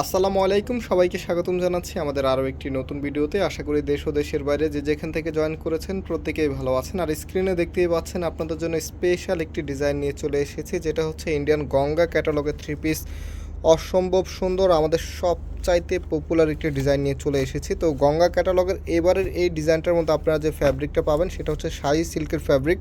আসসালামু আলাইকুম, সবাইকে স্বাগতম জানাচ্ছি আমাদের আরও একটি নতুন ভিডিওতে। আশা করি দেশ ও দেশের বাইরে যে যেখান থেকে জয়েন করেছেন প্রত্যেকেই ভালো আছেন। আর স্ক্রিনে দেখতেই পাচ্ছেন আপনাদের জন্য স্পেশাল একটি ডিজাইন নিয়ে চলে এসেছি, যেটা হচ্ছে ইন্ডিয়ান গঙ্গা ক্যাটালগের থ্রি পিস অসম্ভব সুন্দর, আমাদের সবচাইতে পপুলার একটি ডিজাইন নিয়ে চলে এসেছি। তো গঙ্গা ক্যাটালগের এবারের এই ডিজাইনটার মধ্যে আপনারা যে ফ্যাব্রিকটা পাবেন, সেটা হচ্ছে শাহি সিল্কের ফ্যাব্রিক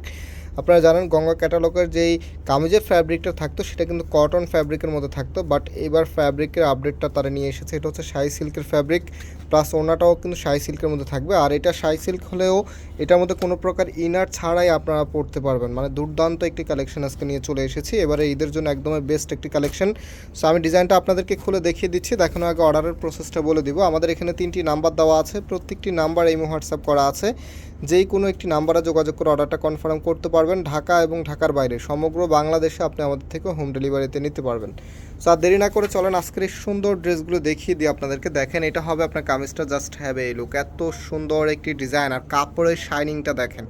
আপনারা জানেন গঙ্গা ক্যাটালগের যেই কামিজের ফ্যাব্রিকটা থাকতো, সেটা কিন্তু কটন ফ্যাব্রিকের মধ্যে থাকতো বাট এবার ফ্যাব্রিকের আপডেটটা তারা নিয়ে এসেছে। এটা হচ্ছে শাহি সিল্কের ফ্যাব্রিক প্লাস ওনাটাও কিন্তু শাহি সিল্কের মধ্যে থাকবে। আর এটা শাহি সিল্ক হলেও এটার মধ্যে কোনো প্রকার ইনার ছাড়াই আপনারা পড়তে পারবেন। মানে দুর্দান্ত একটি কালেকশন আজকে নিয়ে চলে এসেছি। এবারে ঈদের জন্য একদমই বেস্ট একটি কালেকশন সো আমি ডিজাইনটা আপনাদেরকে খুলে দেখিয়ে দিচ্ছি। দেখানো আগে অর্ডারের প্রসেসটা বলে দিব। আমাদের এখানে তিনটি নাম্বার দেওয়া আছে। প্রত্যেকটি নাম্বার এই হোয়াটসঅ্যাপ করা আছে। যেই কোনো একটি নাম্বারে যোগাযোগ করে অর্ডারটা কনফার্ম করতে পারবেন। ঢাকা এবং ঢাকার বাইরে। সমগ্র বাংলাদেশে আপনি আমাদের থেকে হোম ডেলিভারিতে নিতে পারবেন। সো আর দেরি না করে চলেন আজকের এই সুন্দর ড্রেসগুলো দেখিয়ে দিই আপনাদেরকে। দেখেন, এটা হবে আপনার কামিজটা জাস্ট হ্যাবে এই লুক এত সুন্দর একটি ডিজাইন আর কাপড়ের শাইনিংটা দেখেন।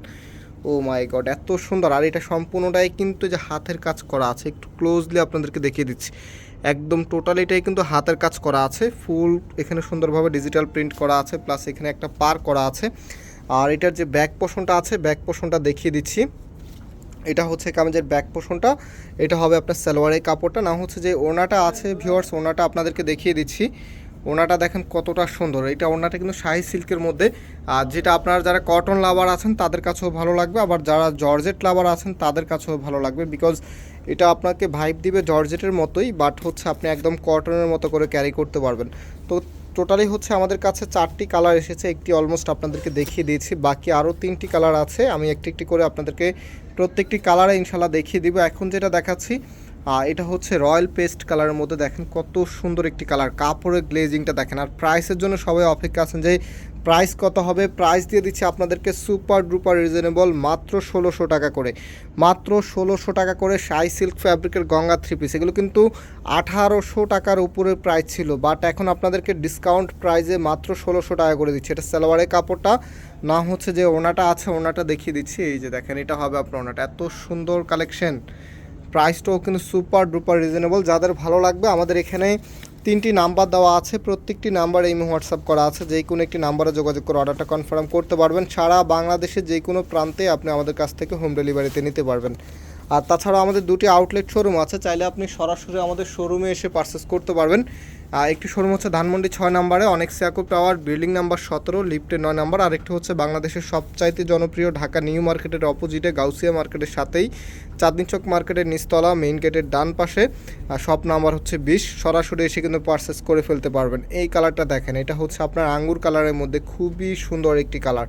ও মাই গড এত সুন্দর। আর এটা সম্পূর্ণটাই কিন্তু যে হাতের কাজ করা আছে, একটু ক্লোজলি আপনাদেরকে দেখিয়ে দিচ্ছি। একদম টোটাল এটাই কিন্তু হাতের কাজ করা আছে। ফুল এখানে সুন্দরভাবে ডিজিটাল প্রিন্ট করা আছে প্লাস এখানে একটা পার করা আছে। আর এটার যে ব্যাক পোষণটা আছে ব্যাক পোষণটা দেখিয়ে দিচ্ছি। এটা হচ্ছে কামিজের ব্যাক পোষণটা এটা হবে আপনার সালোয়ারের কাপড়টা। না হচ্ছে যে ওনাটা আছে ভিওয়ার্স ওনাটা আপনাদেরকে দেখিয়ে দিচ্ছি। ওনাটা দেখেন কতটা সুন্দর। এটা ওনাটা কিন্তু শাহি সিল্কের মধ্যে। আর যেটা আপনারা যারা কটন লাভার আছেন, তাদের কাছেও ভালো লাগবে। আবার যারা জর্জেট লাভার আছেন, তাদের কাছেও ভালো লাগবে। বিকজ এটা আপনাকে ভাইব দিবে জর্জেটের মতোই বাট হচ্ছে আপনি একদম কটনের মতো করে ক্যারি করতে পারবেন। তো টোটালি হচ্ছে আমাদের কাছে চারটি কালার এসেছে, একটি অলমোস্ট আপনাদেরকে দেখিয়ে দিয়েছি, বাকি আরও তিনটি কালার আছে, আমি একটি একটি করে আপনাদেরকে প্রত্যেকটি কালারে ইনশাল্লাহ দেখিয়ে দিব। এখন যেটা দেখাচ্ছি এটা হচ্ছে রয়্যাল পেস্ট কালারের মধ্যে দেখেন কত সুন্দর একটি কালার, কাপড়ের গ্লেজিংটা দেখেন, আর প্রাইসের জন্য সবাই অপেক্ষা আছেন যে প্রাইস কত হবে? প্রাইস দিয়ে দিচ্ছি আপনাদেরকে সুপার ডুপার রিজনেবল মাত্র ষোলোশো টাকা করে। মাত্র ষোলোশো টাকা করে শাই সিল্ক ফ্যাব্রিকের গঙ্গা থ্রি পিস। এগুলো কিন্তু আঠারোশো টাকার উপরে প্রাইস ছিল, বাট এখন আপনাদেরকে ডিসকাউন্ট প্রাইসে মাত্র ষোলোশো টাকা করে দিচ্ছি। এটা সালোয়ারের কাপড়টা না হচ্ছে যে ওনাটা আছে, ওনাটা দেখিয়ে দিচ্ছি। এই যে দেখেন, এটা হবে আপনার ওনাটা। এত সুন্দর কালেকশন। প্রাইসটাও কিন্তু সুপার ডুপার রিজনেবল। যাদের ভালো লাগবে, আমাদের এখানে তিনটি নাম্বার দেওয়া আছে, প্রত্যেকটি নাম্বার এই হোয়াটসঅ্যাপ করা আছে, যে কোনো একটি নাম্বারে যোগাযোগ করে অর্ডারটা কনফার্ম করতে পারবেন। সারা বাংলাদেশের যে কোনো প্রান্তে আপনি আমাদের কাছ থেকে হোম ডেলিভারিতে নিতে পারবেন। আর তাছাড়া আমাদের দুটি আউটলেট শোরুম আছে, চাইলে আপনি সরাসরি আমাদের শোরুমে এসে পারচেস করতে পারবেন। একটি শোরুম হচ্ছে ধানমন্ডি ছয় নম্বরে, অনেক সিয়াকুব টাওয়ার বিল্ডিং নাম্বার সতেরো লিফটের নয় নাম্বার। আর একটি হচ্ছে বাংলাদেশের সবচাইতে জনপ্রিয় ঢাকা নিউ মার্কেটের অপোজিটে গাউসিয়া মার্কেটের সাথেই। চাঁদনি চক মার্কেটের নিচতলা মেইন গেটের ডান পাশে। শপ নাম্বার হচ্ছে বিশ, সরাসরি এসে কিন্তু পারচেস করে ফেলতে পারবেন। এই কালারটা দেখেন, এটা হচ্ছে আপনার আঙ্গুর কালারের মধ্যে খুবই সুন্দর একটি কালার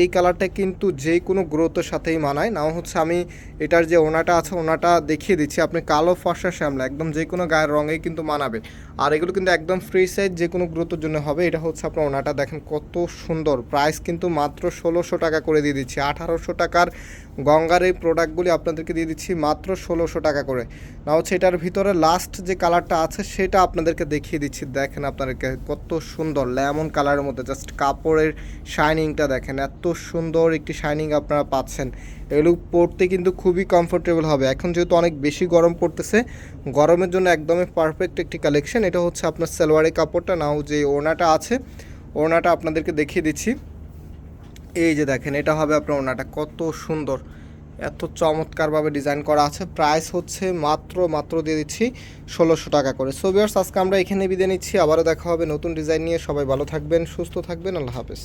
এই কালারটা কিন্তু যে কোনো গ্রোথের সাথেই মানায়। নাও হচ্ছে আমি এটার যে ওনাটা আছে, ওনাটা দেখিয়ে দিচ্ছি। আপনি কালো ফর্সা শ্যামলা, একদম যে কোনো গায়ের রঙেই কিন্তু মানাবে। আর এগুলো কিন্তু একদম ফ্রি সাইজ যে কোনো গ্রোথের জন্য হবে। এটা হচ্ছে আপনার ওনাটা, দেখেন কত সুন্দর। প্রাইস কিন্তু মাত্র ষোলোশো টাকা করে দিয়ে দিচ্ছি। আঠারোশো টাকার গঙ্গার এই প্রোডাক্টগুলি আপনাদেরকে দিয়ে দিচ্ছি মাত্র ষোলোশো টাকা করে। না হচ্ছে এটার ভিতরে লাস্ট যে কালারটা আছে, সেটা আপনাদেরকে দেখিয়ে দিচ্ছি। দেখেন আপনাদেরকে কত সুন্দর লেমন কালারের মধ্যে জাস্ট কাপড়ের শাইনিংটা দেখেন এত সুন্দর একটি শাইনিং আপনারা পাচ্ছেন। এগুলো পরতে কিন্তু খুবই কমফোর্টেবল হবে। এখন যেহেতু অনেক বেশি গরম পড়তেছে, গরমের জন্য একদমই পারফেক্ট একটি কালেকশন এটা হচ্ছে আপনার সালোয়ারের কাপড়টা। নাও যে ওড়নাটা আছে, ওড়নাটা আপনাদেরকে দেখিয়ে দিচ্ছি। এই যে দেখেন, এটা হবে আপনার ওড়নাটা। কত সুন্দর, এত চমৎকারভাবে ডিজাইন করা আছে। প্রাইস হচ্ছে মাত্র মাত্র দিয়ে দিচ্ছি ষোলোশো টাকা করে। সো বিয়ার্স আজকে আমরা এখানে বিদায় নিচ্ছি। আবারও দেখা হবে নতুন ডিজাইন নিয়ে। সবাই ভালো থাকবেন, সুস্থ থাকবেন। আল্লাহ হাফেজ।